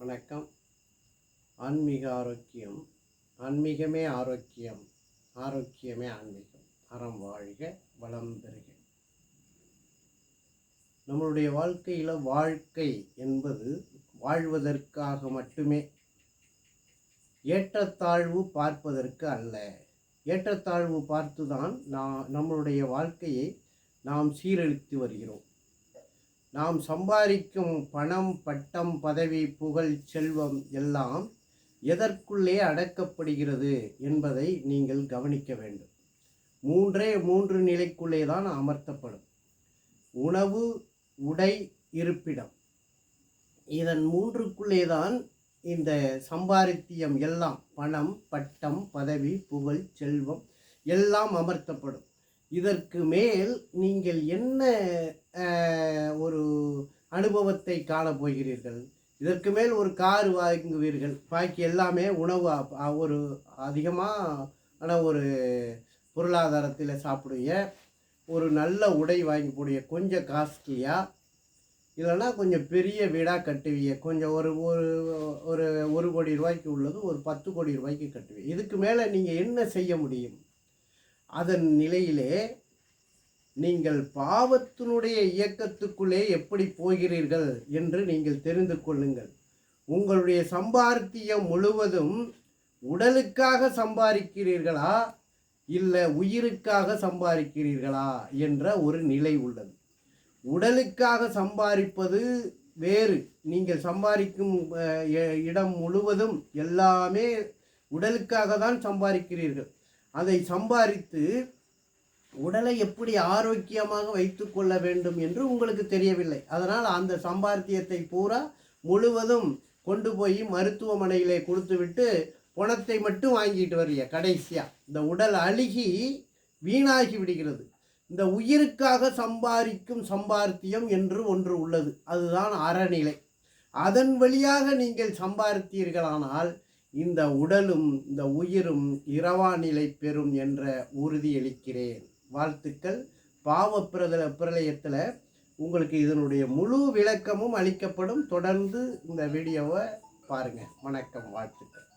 வணக்கம். ஆன்மீக ஆரோக்கியம் ஆன்மீகமே ஆரோக்கியம் ஆரோக்கியமே ஆன்மீகம். அறம் வாழ்க வளம் பெறுக. நம்மளுடைய வாழ்க்கையில் வாழ்க்கை என்பது வாழ்வதற்காக மட்டுமே ஏற்றத்தாழ்வு பார்ப்பதற்கு அல்ல. ஏற்றத்தாழ்வு பார்த்து தான் நான் நம்மளுடைய வாழ்க்கையை நாம் சீரழித்து வருகிறோம். நாம் சம்பாதிக்கும் பணம் பட்டம் பதவி புகழ் செல்வம் எல்லாம் எதற்குள்ளே அடக்கப்படுகிறது என்பதை நீங்கள் கவனிக்க வேண்டும். மூன்றே மூன்று நிலைக்குள்ளே தான் அமர்த்தப்படும். உணவு உடை இருப்பிடம். இதன் மூன்றுக்குள்ளே தான் இந்த சம்பாரித்தியம் எல்லாம் பணம் பட்டம் பதவி புகழ் செல்வம் எல்லாம் அமர்த்தப்படும். இதற்கு மேல் நீங்கள் என்ன ஒரு அனுபவத்தை காணப் போகிறீர்கள் இதற்கு மேல் ஒரு கார் வாங்குவீர்கள். பாக்கி எல்லாமே உணவு ஒரு அதிகமான ஒரு பொருளாதாரத்தில் சாப்பிடுவீங்க ஒரு நல்ல உடை வாங்கி கொஞ்சம் காஸ்ட்லியாக இல்லைன்னா கொஞ்சம் பெரிய வீடாக கட்டுவீங்க. கொஞ்சம் ஒரு ஒரு ஒரு ஒரு கோடி ரூபாய்க்கு உள்ளது ஒரு பத்து கோடி ரூபாய்க்கு கட்டுவீங்க. இதுக்கு மேலே நீங்கள் என்ன செய்ய முடியும்? அதன் நிலையிலே நீங்கள் பாவத்தினுடைய இயக்கத்துக்குள்ளே எப்படி போகிறீர்கள் என்று நீங்கள் தெரிந்து கொள்ளுங்கள். உங்களுடைய சம்பாத்தியம் முழுவதும் உடலுக்காக சம்பாதிக்கிறீர்களா? இல்லை உயிருக்காக சம்பாதிக்கிறீர்களா? என்ற ஒரு நிலை உள்ளது. உடலுக்காக சம்பாதிப்பது வேறு. நீங்கள் சம்பாதிக்கும் இடம் முழுவதும் எல்லாமே உடலுக்காக தான் சம்பாதிக்கிறீர்கள். அதை சம்பாதித்து உடலை எப்படி ஆரோக்கியமாக வைத்துக்கொள்ள வேண்டும் என்று உங்களுக்கு தெரியவில்லை. அதனால் அந்த சம்பாத்தியத்தை பூரா முழுவதும் கொண்டு போய் மருத்துவமனையிலே கொடுத்துவிட்டு பணத்தை மட்டும் வாங்கிட்டு வர்றீங்க கடைசியாக இந்த உடல் அழுகி வீணாகி விடுகிறது. இந்த உயிருக்காக சம்பாதிக்கும் சம்பாத்தியம் என்று ஒன்று உள்ளது. அதுதான் அறநிலை. அதன் வழியாக நீங்கள் சம்பாதித்தீர்களானால் இந்த உடலும் இந்த உயிரும் இரவா நிலை பெறும் என்ற உறுதியளிக்கிறேன். வாழ்த்துக்கள். பாவ பிரதல பிரளயத்தில் உங்களுக்கு இதனுடைய முழு விளக்கமும் அளிக்கப்படும். தொடர்ந்து இந்த வீடியோவை பாருங்கள் வணக்கம் வாழ்த்துக்கள்.